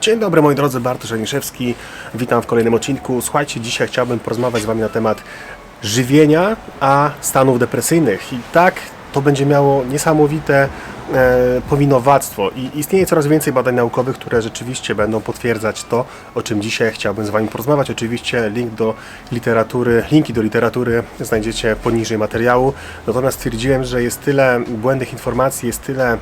Dzień dobry moi drodzy, Bartosz Aniszewski. Witam w kolejnym odcinku. Słuchajcie, dzisiaj chciałbym porozmawiać z Wami na temat żywienia, a stanów depresyjnych. I tak to będzie miało niesamowite e, powinowactwo. I istnieje coraz więcej badań naukowych, które rzeczywiście będą potwierdzać to, o czym dzisiaj chciałbym z Wami porozmawiać. Oczywiście link do literatury, linki do literatury znajdziecie poniżej materiału. Natomiast stwierdziłem, że jest tyle błędnych informacji, jest tyle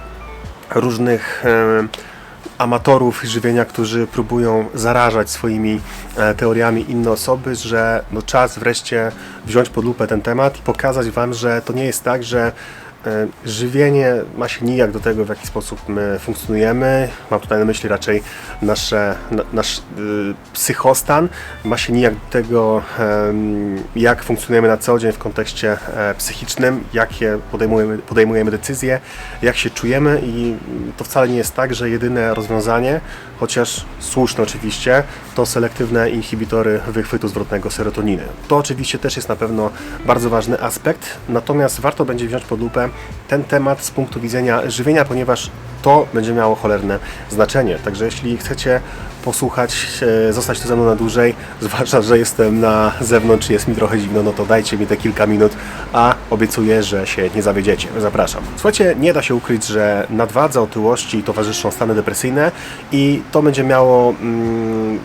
różnych e, amatorów żywienia, którzy próbują zarażać swoimi e, teoriami inne osoby, że no czas wreszcie wziąć pod lupę ten temat i pokazać Wam, że to nie jest tak, że żywienie ma się nijak do tego, w jaki sposób my funkcjonujemy. Mam tutaj na myśli raczej nasze, na, nasz y, psychostan. Ma się nijak do tego, jak funkcjonujemy na co dzień w kontekście e, psychicznym, jakie podejmujemy, podejmujemy decyzje, jak się czujemy i to wcale nie jest tak, że jedyne rozwiązanie, chociaż słuszne oczywiście, to selektywne inhibitory wychwytu zwrotnego serotoniny. To oczywiście też jest na pewno bardzo ważny aspekt, natomiast warto będzie wziąć pod lupę ten temat z punktu widzenia żywienia, ponieważ to będzie miało cholerne znaczenie. Także jeśli chcecie posłuchać, e, zostać tu ze mną na dłużej, zwłaszcza, że jestem na zewnątrz jest mi trochę zimno, no to dajcie mi te kilka minut, a obiecuję, że się nie zawiedziecie. Zapraszam. Słuchajcie, nie da się ukryć, że nadwadze, otyłości towarzyszą stany depresyjne i to będzie miało mm,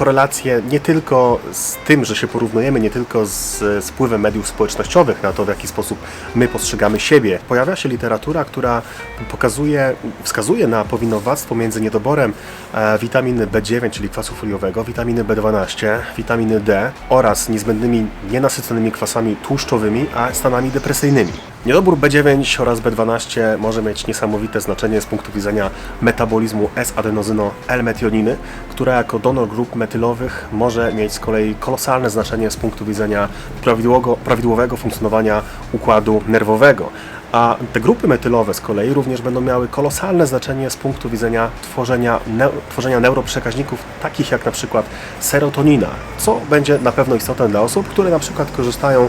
korelację nie tylko z tym, że się porównujemy, nie tylko z, z wpływem mediów społecznościowych na to, w jaki sposób my postrzegamy siebie. Pojawia się literatura, która pokazuje, wskazuje na powinowactwo między niedoborem e, witaminy B9, czyli kwasu foliowego, witaminy B12, witaminy D oraz niezbędnymi nienasyconymi kwasami tłuszczowymi, a stanami depresyjnymi. Niedobór B9 oraz B12 może mieć niesamowite znaczenie z punktu widzenia metabolizmu S-adenozyno-L-metioniny, która jako donor grup metylowych może mieć z kolei kolosalne znaczenie z punktu widzenia prawidłowego, funkcjonowania układu nerwowego. A te grupy metylowe z kolei również będą miały kolosalne znaczenie z punktu widzenia tworzenia, neu, tworzenia neuroprzekaźników, takich jak na przykład serotonina, co będzie na pewno istotne dla osób, które na przykład korzystają e,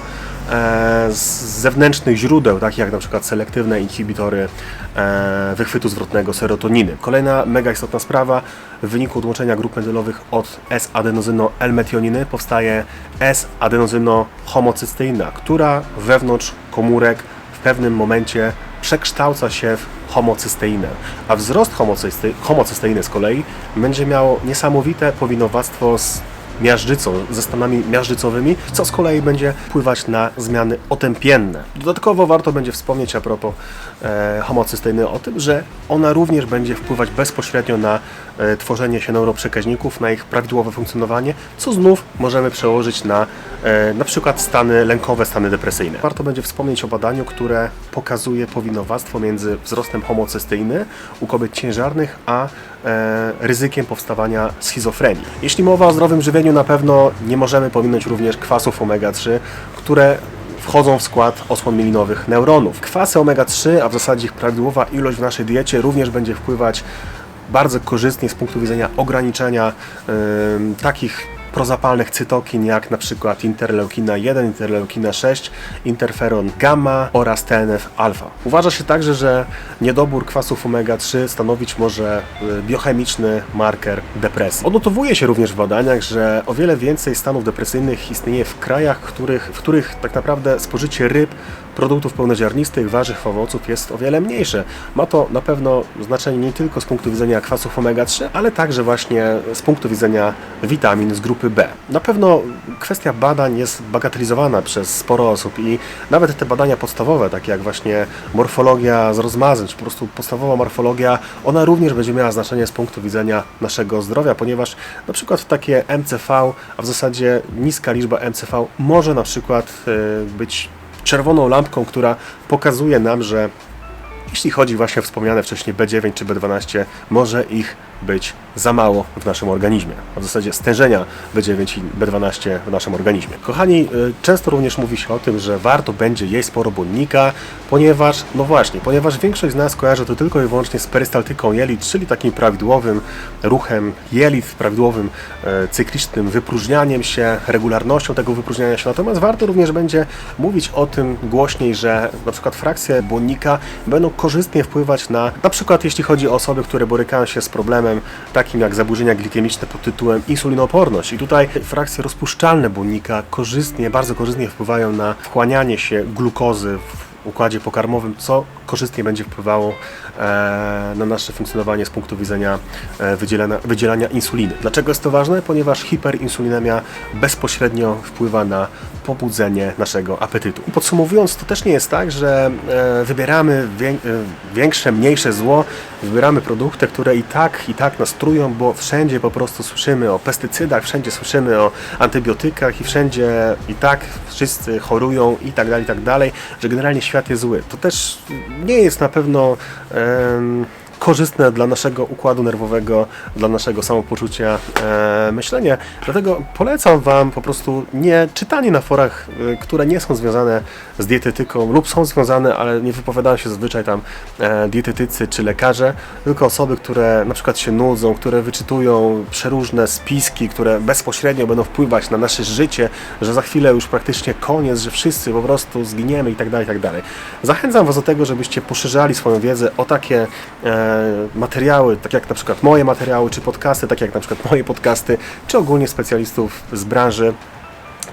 z zewnętrznych źródeł, takich jak na przykład selektywne inhibitory e, wychwytu zwrotnego serotoniny. Kolejna mega istotna sprawa, w wyniku odłączenia grup metylowych od S-adenozyno-L-metioniny powstaje S-adenozyno-homocysteina, która wewnątrz komórek pewnym momencie przekształca się w homocysteinę, a wzrost homocysty, homocysteiny z kolei będzie miało niesamowite powinowactwo z miażdżycą, ze stanami miażdżycowymi, co z kolei będzie wpływać na zmiany otępienne. Dodatkowo warto będzie wspomnieć a propos e, homocysteiny o tym, że ona również będzie wpływać bezpośrednio na e, tworzenie się neuroprzekaźników, na ich prawidłowe funkcjonowanie, co znów możemy przełożyć na e, na przykład stany lękowe, stany depresyjne. Warto będzie wspomnieć o badaniu, które pokazuje powinowactwo między wzrostem homocysteiny u kobiet ciężarnych, a e, ryzykiem powstawania schizofrenii. Jeśli mowa o zdrowym żywieniu, na pewno nie możemy pominąć również kwasów omega-3, które wchodzą w skład osłon mielinowych neuronów. Kwasy omega-3, a w zasadzie ich prawidłowa ilość w naszej diecie również będzie wpływać bardzo korzystnie z punktu widzenia ograniczenia ym, takich prozapalnych cytokin jak na przykład interleukina 1, interleukina 6, interferon gamma oraz TNF-alfa. Uważa się także, że niedobór kwasów omega-3 stanowić może y, biochemiczny marker depresji. Odnotowuje się również w badaniach, że o wiele więcej stanów depresyjnych istnieje w krajach, których, w których tak naprawdę spożycie ryb, produktów pełnoziarnistych, warzyw, owoców jest o wiele mniejsze. Ma to na pewno znaczenie nie tylko z punktu widzenia kwasów omega-3, ale także właśnie z punktu widzenia witamin z grupy B. Na pewno kwestia badań jest bagatelizowana przez sporo osób i nawet te badania podstawowe, takie jak właśnie morfologia z rozmazem, czy po prostu podstawowa morfologia, ona również będzie miała znaczenie z punktu widzenia naszego zdrowia, ponieważ na przykład takie MCV, a w zasadzie niska liczba MCV może na przykład e, być czerwoną lampką, która pokazuje nam, że jeśli chodzi właśnie o wspomniane wcześniej B9 czy B12, może ich być za mało w naszym organizmie, a w zasadzie stężenia B9 i B12 w naszym organizmie. Kochani, y, często również mówi się o tym, że warto będzie jeść sporo błonnika, ponieważ, no właśnie, ponieważ większość z nas kojarzy to tylko i wyłącznie z perystaltyką jelit, czyli takim prawidłowym ruchem jelit, prawidłowym e, cyklicznym wypróżnianiem się, regularnością tego wypróżniania się. Natomiast warto również będzie mówić o tym głośniej, że na przykład frakcje błonnika będą korzystnie wpływać na, na przykład jeśli chodzi o osoby, które borykają się z problemem takim jak zaburzenia glikemiczne pod tytułem insulinooporność. I tutaj frakcje rozpuszczalne błonnika korzystnie, bardzo korzystnie wpływają na wchłanianie się glukozy w układzie pokarmowym, co korzystnie będzie wpływało e, na nasze funkcjonowanie z punktu widzenia e, wydzielania, wydzielania insuliny. Dlaczego jest to ważne? Ponieważ hiperinsulinemia bezpośrednio wpływa na pobudzenie naszego apetytu. Podsumowując, to też nie jest tak, że e, wybieramy wię, większe, mniejsze zło, wybieramy produkty, które i tak, i tak nas trują, bo wszędzie po prostu słyszymy o pestycydach, wszędzie słyszymy o antybiotykach i wszędzie i tak wszyscy chorują i tak dalej, i tak dalej, że generalnie świat jest zły. To też nie jest na pewno korzystne dla naszego układu nerwowego, dla naszego samopoczucia e, myślenie. Dlatego polecam Wam po prostu nie czytanie na forach, e, które nie są związane z dietetyką lub są związane, ale nie wypowiadają się zazwyczaj tam e, dietetycy czy lekarze, tylko osoby, które na przykład się nudzą, które wyczytują przeróżne spiski, które bezpośrednio będą wpływać na nasze życie, że za chwilę już praktycznie koniec, że wszyscy po prostu zginiemy i tak dalej, i tak dalej. Zachęcam Was do tego, żebyście poszerzali swoją wiedzę o takie e, materiały, tak jak na przykład moje materiały, czy podcasty, tak jak na przykład moje podcasty, czy ogólnie specjalistów z branży,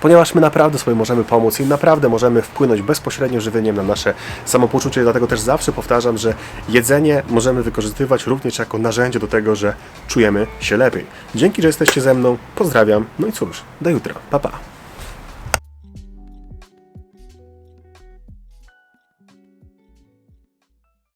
ponieważ my naprawdę sobie możemy pomóc i naprawdę możemy wpłynąć bezpośrednio żywieniem na nasze samopoczucie. Dlatego też zawsze powtarzam, że jedzenie możemy wykorzystywać również jako narzędzie do tego, że czujemy się lepiej. Dzięki, że jesteście ze mną. Pozdrawiam. No i cóż, do jutra. Pa, pa.